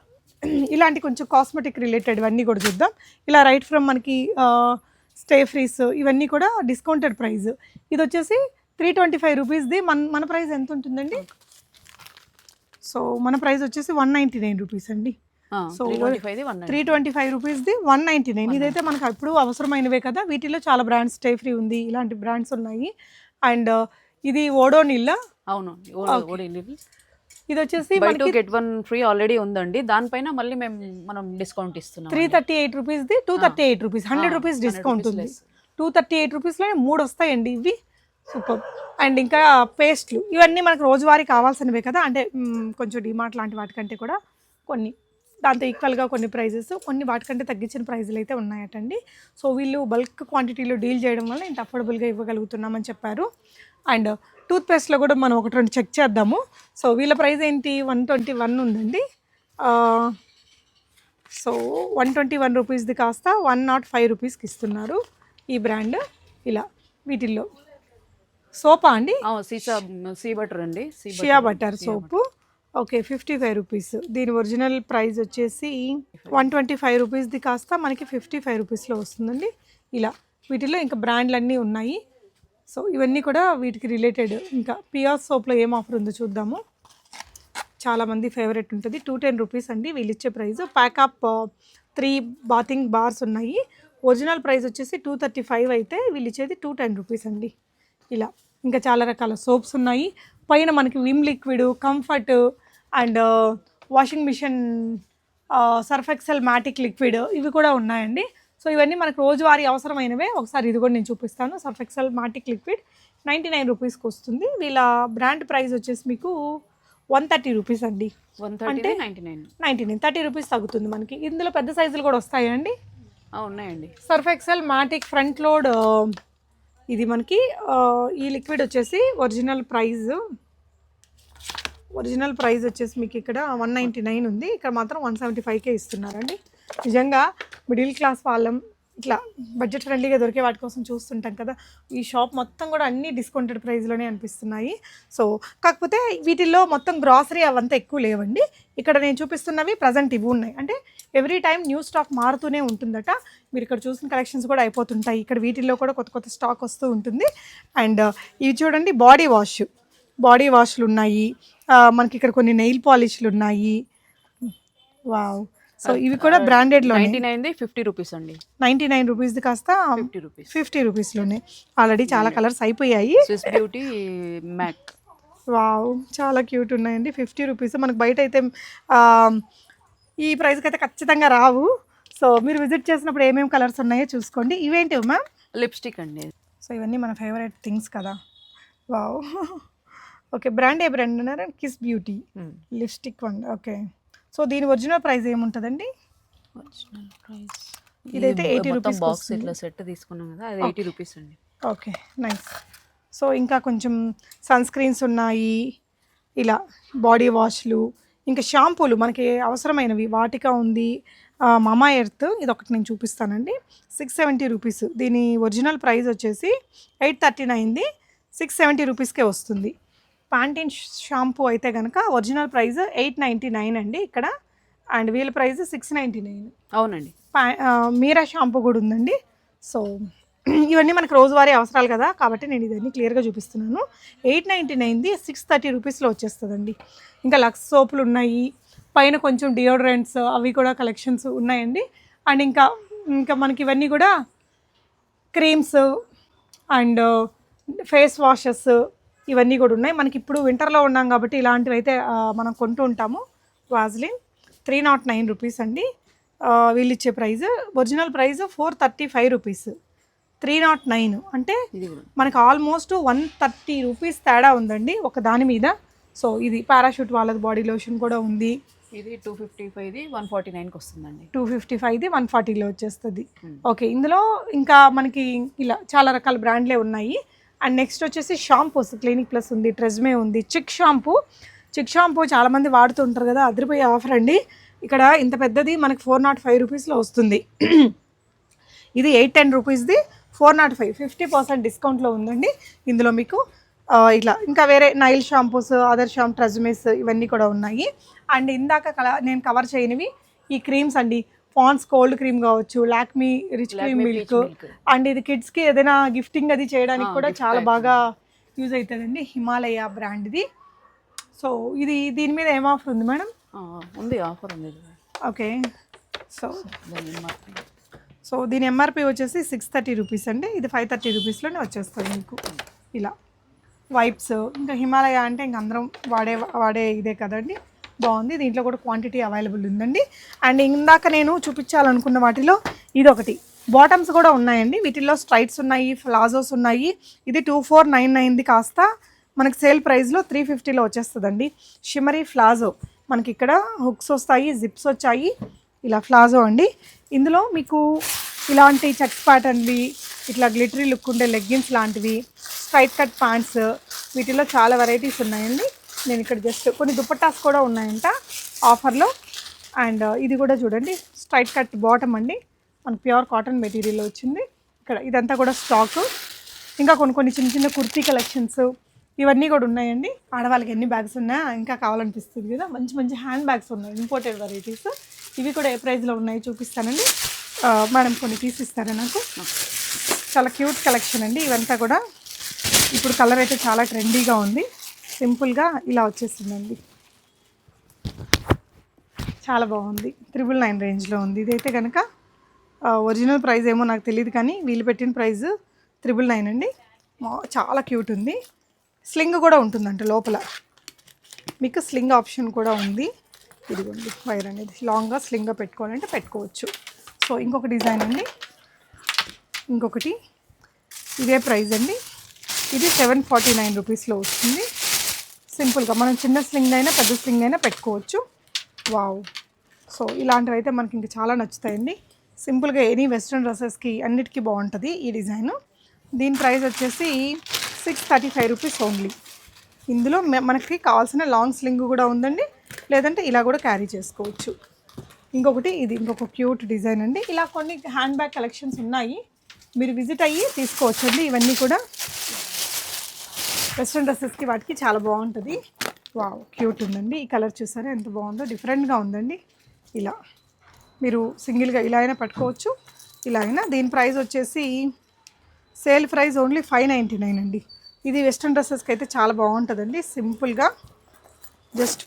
ఇలాంటి కొంచెం కాస్మెటిక్ రిలేటెడ్ అన్నీ కూడా చూద్దాం. ఇలా రైట్ ఫ్రమ్ మనకి స్టే ఫ్రీస్ ఇవన్నీ కూడా డిస్కౌంటెడ్ ప్రైస్ ఇది వచ్చేసి త్రీ ట్వంటీ ఫైవ్ రూపీస్ది మన మన ప్రైస్ ఎంత ఉంటుందండి? సో మన ప్రైస్ వచ్చేసి వన్ నైంటీ నైన్ రూపీస్ అండి. సో త్రీ ట్వంటీ ఫైవ్ రూపీస్ది వన్ నైంటీ నైన్. ఇదైతే మనకు ఎప్పుడు అవసరమైనవే కదా. వీటిలో చాలా బ్రాండ్స్ స్టే ఫ్రీ ఉంది. ఇలాంటి బ్రాండ్స్ ఉన్నాయి. అండ్ ఇది ఓడోనిల్ అవును ఇది వచ్చేసి buy two get one free already ఉందండి. దానిపైన మళ్ళీ మేము మనం డిస్కౌంట్ ఇస్తున్నాం three thirty eight రూపీస్ది two thirty eight rupees hundred rupees discount ఉంది. టూ థర్టీ ఎయిట్ రూపీస్లోనే మూడు వస్తాయండి ఇవి. సూపర్. అండ్ ఇంకా పేస్ట్లు ఇవన్నీ మనకు రోజువారీ కావాల్సినవే కదా? అంటే కొంచెం డిమార్ట్ లాంటి వాటికంటే కూడా కొన్ని. దాంతో ఈక్వల్గా కొన్ని ప్రైజెస్ కొన్ని వాటికంటే తగ్గించిన ప్రైజులు అయితే ఉన్నాయటండి. సో వీళ్ళు బల్క్ క్వాంటిటీలో డీల్ చేయడం వల్ల ఇంత అఫోర్డబుల్గా ఇవ్వగలుగుతున్నామని చెప్పారు. అండ్ టూత్పేస్ట్లో కూడా మనం ఒకటి రెండు చెక్ చేద్దాము. సో వీళ్ళ ప్రైస్ ఏంటి? వన్ ట్వంటీ వన్ ఉందండి. సో వన్ ట్వంటీ వన్ రూపీస్ది కాస్త వన్ నాట్ ఫైవ్ రూపీస్కి ఇస్తున్నారు ఈ బ్రాండ్. ఇలా వీటిల్లో సోపా అండి? సీసా సీ బటర్ అండి shea butter. Soap. Okay fifty five rupees. దీని ఒరిజినల్ ప్రైస్ వచ్చేసి వన్ ట్వంటీ ఫైవ్ రూపీస్ది కాస్త మనకి ఫిఫ్టీ ఫైవ్ రూపీస్లో వస్తుందండి. ఇలా వీటిలో ఇంకా బ్రాండ్లు అన్నీ ఉన్నాయి. సో ఇవన్నీ కూడా వీటికి రిలేటెడ్. ఇంకా పియాస్ సోప్లో ఏం ఆఫర్ ఉందో చూద్దాము. చాలామంది ఫేవరెట్ ఉంటుంది. టూ టెన్ రూపీస్ అండి వీళ్ళు ఇచ్చే price. Pack of three bathing bars ఉన్నాయి. ఒరిజినల్ ప్రైస్ వచ్చేసి టూ థర్టీ ఫైవ్ అయితే వీళ్ళు ఇచ్చేది టూ టెన్ రూపీస్ అండి. ఇలా ఇంకా చాలా రకాల సోప్స్ ఉన్నాయి. పైన మనకి Vim liquid Comfort and washing machine Surf Excel Matic liquid ఇవి కూడా ఉన్నాయండి. సో ఇవన్నీ మనకు రోజువారీ అవసరమైనవే. ఒకసారి ఇది కూడా నేను చూపిస్తాను. Surf Excel Matic liquid ninety nine రూపీస్కి వస్తుంది. వీళ్ళ బ్రాండ్ ప్రైస్ వచ్చేసి మీకు వన్ థర్టీ రూపీస్ అండి. One thirty ninety nine. Ninety nine thirty rupees తగ్గుతుంది మనకి. ఇందులో పెద్ద సైజులు కూడా వస్తాయండి. ఉన్నాయండి. Surf Excel Matic front load ఇది మనకి ఈ లిక్విడ్ వచ్చేసి ఒరిజినల్ ప్రైస్ ఒరిజినల్ ప్రైస్ వచ్చేసి మీకు ఇక్కడ వన్ నైంటీ నైన్ ఉంది. ఇక్కడ మాత్రం వన్ సెవెంటీ ఫైవ్కే ఇస్తున్నారండి. నిజంగా మిడిల్ క్లాస్ వాళ్ళం ఇట్లా బడ్జెట్ ఫ్రెండ్లీగా దొరికే వాటి కోసం చూస్తుంటాం కదా ఈ షాప్ మొత్తం కూడా అన్ని డిస్కౌంటెడ్ ప్రైస్లోనే అనిపిస్తున్నాయి. సో కాకపోతే వీటిల్లో మొత్తం గ్రాసరీ అవంతా ఎక్కువ లేవండి. ఇక్కడ నేను చూపిస్తున్నవి ప్రజెంట్ ఇవి ఉన్నాయి. అంటే ఎవ్రీ టైం న్యూ స్టాక్ మారుతూనే ఉంటుందట. మీరు ఇక్కడ చూసిన కలెక్షన్స్ కూడా అయిపోతుంటాయి. ఇక్కడ వీటిల్లో కూడా కొత్త కొత్త స్టాక్ వస్తూ ఉంటుంది. అండ్ uh, ఇవి చూడండి బాడీ వాష్ బాడీ వాష్లు ఉన్నాయి. Uh, మనకి ఇక్కడ కొన్ని నెయిల్ పాలిష్లు ఉన్నాయి. వావ్ సో ఇవి కూడా బ్రాండెడ్లో నైన్టీ నైన్ది ఫిఫ్టీ రూపీస్ అండి. నైంటీ నైన్ రూపీస్ది కాస్త ఫిఫ్టీ రూపీస్ ఫిఫ్టీ రూపీస్లోనే ఆల్రెడీ చాలా కలర్స్ అయిపోయాయి. స్విస్ బ్యూటీ మ్యాక్ వావ్ చాలా క్యూట్ ఉన్నాయండి. ఫిఫ్టీ రూపీస్ మనకు బయట అయితే ఈ ప్రైస్కి అయితే ఖచ్చితంగా రావు. సో మీరు విజిట్ చేసినప్పుడు ఏమేమి కలర్స్ ఉన్నాయో చూసుకోండి. ఇవేంటి మ్యామ్ లిప్స్టిక్ అండి. సో ఇవన్నీ మన ఫేవరెట్ థింగ్స్ కదా. వావ్ ఓకే బ్రాండ్ ఏ బ్రాండ్ అన్నారు Kiss Beauty lipstick one okay so దీని ఒరిజినల్ ప్రైస్ ఏముంటుందండి? Original price. ఇదైతే 80 rupees కి బాక్స్. ఇట్లా సెట్ తీసుకున్నాం కదా అది ఎయిటీ రూపీస్ అండి. ఓకే నైస్ సో ఇంకా కొంచెం సన్ స్క్రీన్స్ ఉన్నాయి ఇలా బాడీ వాష్లు ఇంకా షాంపూలు మనకి అవసరమైనవి. వాటికా ఉంది మమా ఎర్త్ ఇది ఒకటి నేను చూపిస్తానండి. సిక్స్ సెవెంటీ రూపీస్ దీని ఒరిజినల్ ప్రైస్ వచ్చేసి ఎయిట్ థర్టీ నైన్ది సిక్స్ సెవెంటీ రూపీస్కే వస్తుంది. ప్యాంటీన్ షాంపూ అయితే కనుక original price eight ninety nine అండి ఇక్కడ. అండ్ వీళ్ళ ప్రైస్ సిక్స్ నైంటీ నైన్ అవునండి మీరా షాంపూ కూడా ఉందండి. సో ఇవన్నీ మనకు రోజువారీ అవసరాలు కదా కాబట్టి నేను ఇవన్నీ క్లియర్గా చూపిస్తున్నాను. ఎయిట్ నైంటీ నైన్ది సిక్స్ థర్టీ రూపీస్లో వచ్చేస్తుందండి. ఇంకా లక్స్ సోపులు ఉన్నాయి. పైన కొంచెం డియోడ్రెంట్స్ అవి కూడా కలెక్షన్స్ ఉన్నాయండి. అండ్ ఇంకా ఇంకా మనకి ఇవన్నీ కూడా క్రీమ్స్ అండ్ ఫేస్ వాషెస్ ఇవన్నీ కూడా ఉన్నాయి. మనకి ఇప్పుడు వింటర్లో ఉన్నాం కాబట్టి ఇలాంటివి అయితే మనం కొంటూ ఉంటాము. Vaseline three nought nine rupees అండి. వీళ్ళు ఇచ్చే price. Original price four thirty five rupees. Three nought nine అంటే మనకు ఆల్మోస్ట్ వన్ థర్టీ రూపీస్ తేడా ఉందండి ఒక దాని మీద. సో ఇది పారాషూట్ వాళ్ళది బాడీ లోషన్ కూడా ఉంది. ఇది టూ ఫిఫ్టీ ఫైవ్ది వన్ ఫార్టీ నైన్కి వస్తుందండి. టూ ఫిఫ్టీ ఫైవ్ది వన్ ఫార్టీలో వచ్చేస్తుంది. ఓకే ఇందులో ఇంకా మనకి ఇలా చాలా రకాల బ్రాండ్లే ఉన్నాయి. అండ్ నెక్స్ట్ వచ్చేసి షాంపూస్ క్లినిక్ ప్లస్ ఉంది ట్రెజ్మే ఉంది. చిక్ షాంపూ చిక్ షాంపూ చాలామంది వాడుతుంటారు కదా అదిరిపోయే ఆఫర్ అండి. ఇక్కడ ఇంత పెద్దది మనకి ఫోర్ నాట్ ఫైవ్ రూపీస్లో వస్తుంది. ఇది eight ten రూపీస్ది four nought five fifty percent డిస్కౌంట్లో ఉందండి. ఇందులో మీకు ఇలా ఇట్లా ఇంకా వేరే Nyle shampoos other shampoo Tresemmes ఇవన్నీ కూడా ఉన్నాయి. అండ్ ఇందాక కల నేను కవర్ చేయనివి ఈ క్రీమ్స్ అండి. పాన్స్ కోల్డ్ క్రీమ్ కావచ్చు Lakme rich cream milk. And ఇది కిడ్స్కి ఏదైనా గిఫ్టింగ్ అది చేయడానికి కూడా చాలా. బాగా యూజ్ అవుతుందండి హిమాలయ బ్రాండ్ది సో ఇది దీని మీద ఏం ఆఫర్ ఉంది మేడం ఉంది ఆఫర్ ఉంది ఇది. Okay so. సో దీని ఎంఆర్పి వచ్చేసి సిక్స్ థర్టీ రూపీస్ అండి ఇది ఫైవ్ థర్టీ రూపీస్లోనే వచ్చేస్తుంది మీకు ఇలా వైప్స్ ఇంకా హిమాలయ అంటే ఇంక అందరం వాడే వాడే ఇదే కదండి బాగుంది. దీంట్లో కూడా క్వాంటిటీ అవైలబుల్ ఉందండి. అండ్ ఇందాక నేను చూపించాలనుకున్న వాటిలో ఇది ఒకటి బాటమ్స్ కూడా ఉన్నాయండి. వీటిల్లో స్ట్రైట్స్ ఉన్నాయి ఫ్లాజోస్ ఉన్నాయి. ఇది టూ ఫోర్ నైన్ నైన్ది కాస్త మనకి సేల్ ప్రైస్లో త్రీ ఫిఫ్టీలో వచ్చేస్తుందండి. షిమరీ ఫ్లాజో మనకి ఇక్కడ హుక్స్ వస్తాయి జిప్స్ వచ్చాయి. ఇలా ఫ్లాజో అండి. ఇందులో మీకు ఇలాంటి చెక్స్ ప్యాటర్న్వి ఇట్లా గ్లిటరీ లుక్ ఉండే లెగ్గిన్స్ లాంటివి స్ట్రైట్ కట్ ప్యాంట్స్ వీటిలో చాలా వెరైటీస్ ఉన్నాయండి. నేను ఇక్కడ జస్ట్ కొన్ని దుపట్టాస్ కూడా ఉన్నాయంట ఆఫర్లో. అండ్ ఇది కూడా చూడండి స్ట్రైట్ కట్ బాటమ్ అండి. మనకి ప్యూర్ కాటన్ మెటీరియల్ వచ్చింది. ఇక్కడ ఇదంతా కూడా స్టాక్ ఇంకా కొన్ని కొన్ని చిన్న చిన్న కుర్తీ కలెక్షన్స్ ఇవన్నీ కూడా ఉన్నాయండి. ఆడవాళ్ళకి ఎన్ని బ్యాగ్స్ ఉన్నాయా ఇంకా కావాలనిపిస్తుంది కదా. మంచి మంచి హ్యాండ్ బ్యాగ్స్ ఉన్నాయి ఇంపోర్టెడ్ వెరైటీస్ ఇవి కూడా ఏ ప్రైస్లో ఉన్నాయి చూపిస్తానండి. మేడం కొన్ని తీసిస్తారా నాకు? చాలా క్యూట్ కలెక్షన్ అండి. ఇవంతా కూడా ఇప్పుడు కలర్ అయితే చాలా ట్రెండీగా ఉంది. సింపుల్గా ఇలా వచ్చేసిందండి. చాలా బాగుంది. త్రిబుల్ నైన్ రేంజ్లో ఉంది. ఇదైతే కనుక ఒరిజినల్ ప్రైస్ ఏమో నాకు తెలియదు కానీ వీళ్ళు పెట్టిన ప్రైస్ త్రిబుల్ నైన్ అండి. మా- చాలా క్యూట్ ఉంది. స్లింగ్ కూడా ఉంటుందంట లోపల. మీకు స్లింగ్ ఆప్షన్ కూడా ఉంది. ఇదిగోండి వైర్ అనేది లాంగ్గా స్లింగ్గా పెట్టుకోవాలంటే పెట్టుకోవచ్చు. సో ఇంకొక డిజైన్ అండి. ఇంకొకటి. ఇదే ప్రైస్ అండి. ఇది సెవెన్ ఫార్టీ నైన్ రూపీస్లో వస్తుంది. సింపుల్గా మనం చిన్న స్లింగ్ అయినా పెద్ద స్లింగ్ అయినా పెట్టుకోవచ్చు. వావ్. సో ఇలాంటివి అయితే మనకి ఇంకా చాలా నచ్చుతాయండి. సింపుల్గా ఎనీ వెస్ట్రన్ డ్రెస్సెస్కి అన్నిటికీ బాగుంటుంది ఈ డిజైన్. దీని ప్రైస్ వచ్చేసి six thirty five rupees only. ఇందులో మనకి కావాల్సిన లాంగ్ స్లింగ్ కూడా ఉందండి. లేదంటే ఇలా కూడా క్యారీ చేసుకోవచ్చు. ఇంకొకటి ఇది ఇంకొక క్యూట్ డిజైన్ అండి. ఇలా కొన్ని హ్యాండ్ బ్యాగ్ కలెక్షన్స్ ఉన్నాయి. మీరు విజిట్ అయ్యి తీసుకోవచ్చండి. ఇవన్నీ కూడా వెస్ట్రన్ డ్రెస్సెస్కి వాటికి చాలా బాగుంటుంది. వావ్ క్యూట్ ఉందండి. ఈ కలర్ చూసారా? ఎంత బాగుందో. డిఫరెంట్గా ఉందండి. ఇలా. మీరు సింగిల్గా ఇలా అయినా పట్టుకోవచ్చు. ఇలా అయినా. దీని ప్రైస్ వచ్చేసి sale price only five ninety nine అండి. ఇది వెస్ట్రన్ డ్రెస్సెస్కి అయితే చాలా బాగుంటుందండి. సింపుల్గా just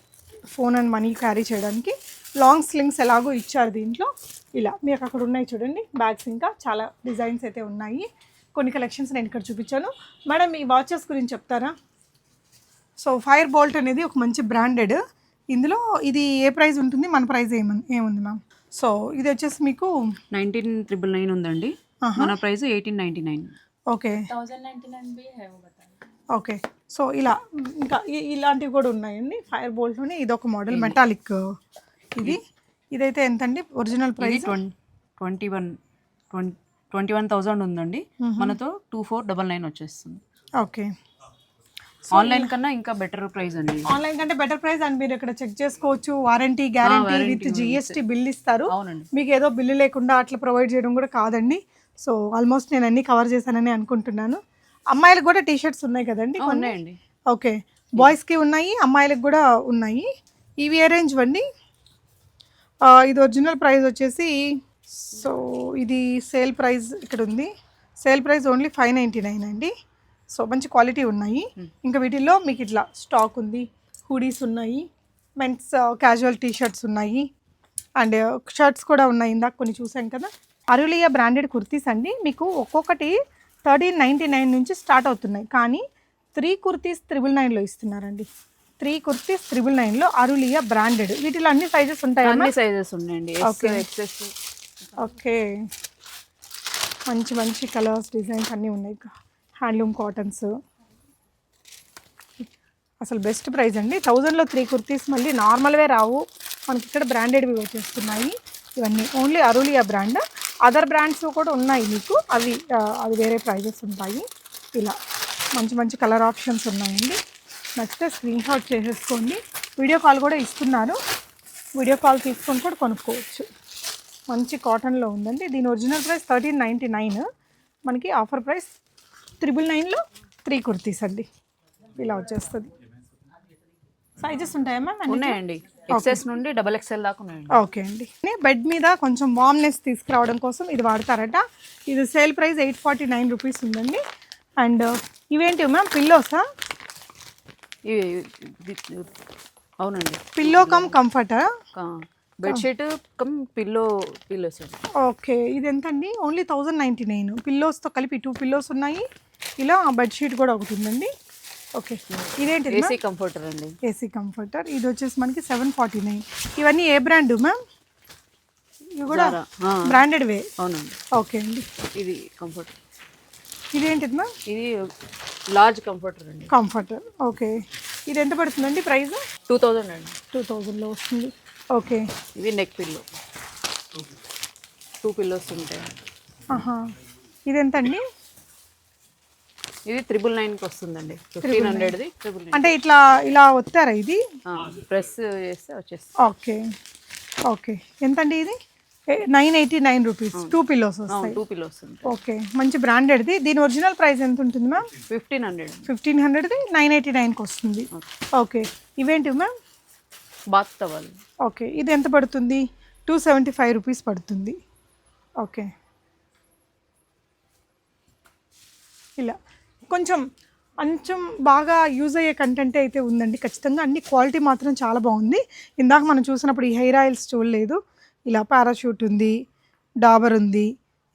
phone and money carry చేయడానికి. లాంగ్ స్లింగ్స్ ఎలాగో ఇచ్చారు దీంట్లో. ఇలా. మీకు అక్కడ ఉన్నాయి చూడండి. బ్యాగ్స్ ఇంకా చాలా డిజైన్స్ అయితే ఉన్నాయి. కొన్ని కలెక్షన్స్ నేను ఇక్కడ చూపించాను. మేడం ఈ వాచెస్ గురించి చెప్తారా? సో ఫైర్ బోల్ట్ అనేది ఒక మంచి బ్రాండెడ్. ఇందులో ఇది ఏ ప్రైస్ ఉంటుంది? మన ప్రైస్ ఏమన్ ఏముంది మ్యామ్? సో ఇది వచ్చేసి మీకు నైన్టీన్ ట్రిపుల్ నైన్ ఉందండి. మన price eighteen ninety nine. Okay. Okay. So ఇలా ఇంకా ఇలాంటివి కూడా ఉన్నాయండి. ఫైర్ బోల్ట్లోనే ఇది ఒక మోడల్ మెటాలిక్. ఇది. ఇదైతే ఎంతండి? Original price? Twenty one twenty one thousand ఉందండి. మనతో టూ ఫోర్ డబల్ నైన్ వచ్చేస్తుంది. ఓకే. ఆన్లైన్ కన్నా ఇంకా బెటర్ ప్రైస్ అండి. ఆన్లైన్ కంటే బెటర్ ప్రైస్ అండ్. మీరు ఇక్కడ చెక్ చేసుకోవచ్చు. Warranty guarantee with GST bill ఇస్తారు. మీకు ఏదో బిల్లు లేకుండా అట్లా ప్రొవైడ్ చేయడం కూడా కాదండి. సో ఆల్మోస్ట్ నేను అన్ని కవర్ చేశానని అనుకుంటున్నాను. అమ్మాయిలకు కూడా టీ షర్ట్స్ ఉన్నాయి కదండి ఉన్నాయండి. ఓకే. బాయ్స్కి ఉన్నాయి అమ్మాయిలకు కూడా ఉన్నాయి. ఇవి ఏ రేంజ్ అండి ఇది ఒరిజినల్ ప్రైస్ వచ్చేసి సో ఇది సేల్ ప్రైస్ ఇక్కడ ఉంది. Sale price only five ninety nine అండి. సో మంచి క్వాలిటీ ఉన్నాయి. ఇంకా వీటిల్లో మీకు ఇట్లా స్టాక్ ఉంది. హుడీస్ ఉన్నాయి. మెన్స్ క్యాజువల్ టీ షర్ట్స్ ఉన్నాయి. అండ్ షర్ట్స్ కూడా ఉన్నాయి ఇందాక కొన్ని చూసాం కదా. అరులియా బ్రాండెడ్ కుర్తీస్ అండి. మీకు ఒక్కొక్కటి థర్టీన్ నైంటీ నైన్ నుంచి స్టార్ట్ అవుతున్నాయి. కానీ త్రీ కుర్తీస్ త్రిబుల్ నైన్లో ఇస్తున్నారండి. త్రీ కుర్తీస్ త్రిబుల్ నైన్లో అరులియా బ్రాండెడ్ వీటిలో అన్ని సైజెస్ ఉంటాయి అన్ని సైజెస్ ఉన్నాయండి. XS okay. మంచి మంచి కలర్స్ డిజైన్స్ అన్నీ ఉన్నాయి. Handloom cottons. అసలు బెస్ట్ ప్రైస్ అండి. థౌజండ్లో త్రీ కుర్తీస్ మళ్ళీ నార్మల్వే రావు. మనకి ఇక్కడ బ్రాండెడ్వి వచ్చేస్తున్నాయి. ఇవన్నీ only Aurelia brand. Other brands కూడా ఉన్నాయి మీకు. అవి అవి వేరే ప్రైజెస్ ఉంటాయి. ఇలా మంచి మంచి కలర్ ఆప్షన్స్ ఉన్నాయండి. నచ్చితే స్క్రీన్ షాట్ చేసేసుకోండి. వీడియో కాల్ కూడా ఇస్తున్నారు వీడియో కాల్ తీసుకొని కూడా కొనుక్కోవచ్చు. మంచి కాటన్లో ఉందండి. దీని original price thirteen ninety nine. మనకి ఆఫర్ ప్రైస్ త్రిబుల్ నైన్లో త్రీ కుర్తీస్ అండి. ఇలా వచ్చేస్తుంది. సైజెస్ ఉంటాయా మ్యామ్? ఉన్నాయండి. ఎక్సెస్ నుండి డబల్ ఎక్స్ఎల్ దాకా ఉన్నాయండి. ఓకే అండి. బెడ్ మీద కొంచెం వామ్నెస్ తీసుకురావడం కోసం ఇది వాడతారట. ఇది sale price eight forty nine rupees ఉందండి. అండ్ ఇవేంటి మ్యామ్? పిల్లోసా? అవునండి. Pillow cum కంఫర్టా? Bedsheet cum pillow pillows okay ఇది ఎంత అండి ఓన్లీ థౌజండ్ నైంటీ నైన్ పిల్లోస్తో కలిపి టూ పిల్లోస్ ఉన్నాయి. ఇలా బెడ్షీట్ కూడా ఒకటి ఉందండి. ఓకే ఇదేంటి ఏసీ కంఫర్టర్ అండి. AC comforter. ఇది వచ్చేసి మనకి సెవెన్ ఫార్టీ నైన్ ఇవన్నీ ఏ బ్రాండ్ మ్యామ్ ఇవి కూడా. బ్రాండెడ్ వే? అవునండి. ఓకే అండి. ఇది కంఫర్టర్. ఇదేంటిది మ్యామ్ ఇది లార్జ్ కంఫర్టర్ అండి. కంఫర్టర్. ఓకే. ఇది ఎంత పడుతుందండి ప్రైస్? టూ థౌజండ్ అండి. టూ థౌజండ్లో వస్తుంది. ఓకే. ఇది నెక్ పిల్లో టూ పిల్లోస్ ఉంటాయి. ఆహా. ఇది ఎంత అండి ఇది త్రిబుల్ నైన్కి వస్తుందండి ఫిఫ్టీన్ హండ్రెడ్ది త్రిబుల్ అంటే ఇట్లా ఇలా వస్తారా ఇది? ప్రెస్ చేస్తే వచ్చేస్తుంది. ఓకే. ఓకే. ఎంత అండి ఇది nine eighty nine rupees two pillows వస్తాయి. Two pillows okay. మంచి బ్రాండెడ్ది దీని ఒరిజినల్ ప్రైస్ ఎంత ఉంటుంది మ్యామ్ ఫిఫ్టీన్ హండ్రెడ్ ఫిఫ్టీన్ హండ్రెడ్ది నైన్ ఎయిటీ నైన్కి వస్తుంది. ఓకే. ఇవేంటి మ్యామ్ బాత్ టవల్ ఓకే ఇది ఎంత పడుతుంది? టూ సెవెంటీ ఫైవ్ రూపీస్ పడుతుంది. ఓకే. ఇలా కొంచెం కొంచెం బాగా యూజ్ అయ్యే కంటెంట్ అయితే ఉందండి ఖచ్చితంగా. అన్ని క్వాలిటీ మాత్రం చాలా బాగుంది. ఇందాక మనం చూసినప్పుడు ఈ హెయిర్ ఆయిల్స్ చూడలేదు. ఇలా పారాషూట్ ఉంది డాబర్ ఉంది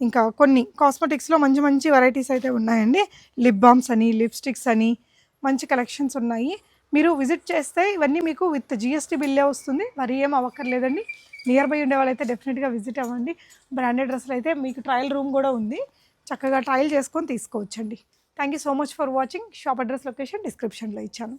ఇంకా కొన్ని కాస్మెటిక్స్లో మంచి మంచి వెరైటీస్ అయితే ఉన్నాయండి. లిప్ బామ్స్ అని లిప్స్టిక్స్ అని మంచి కలెక్షన్స్ ఉన్నాయి. మీరు విజిట్ చేస్తే ఇవన్నీ మీకు విత్ జిఎస్టీ బిల్లే వస్తుంది? మరి ఏం అవ్వక్కర్లేదండి నియర్ బై ఉండే వాళ్ళైతే డెఫినెట్గా విజిట్ అవ్వండి. బ్రాండెడ్ డ్రెస్సులు అయితే మీకు ట్రయల్ రూమ్ కూడా ఉంది. చక్కగా ట్రయల్ చేసుకొని తీసుకోవచ్చండి. Thank you so much for watching shop address location డిస్క్రిప్షన్లో ఇచ్చాను.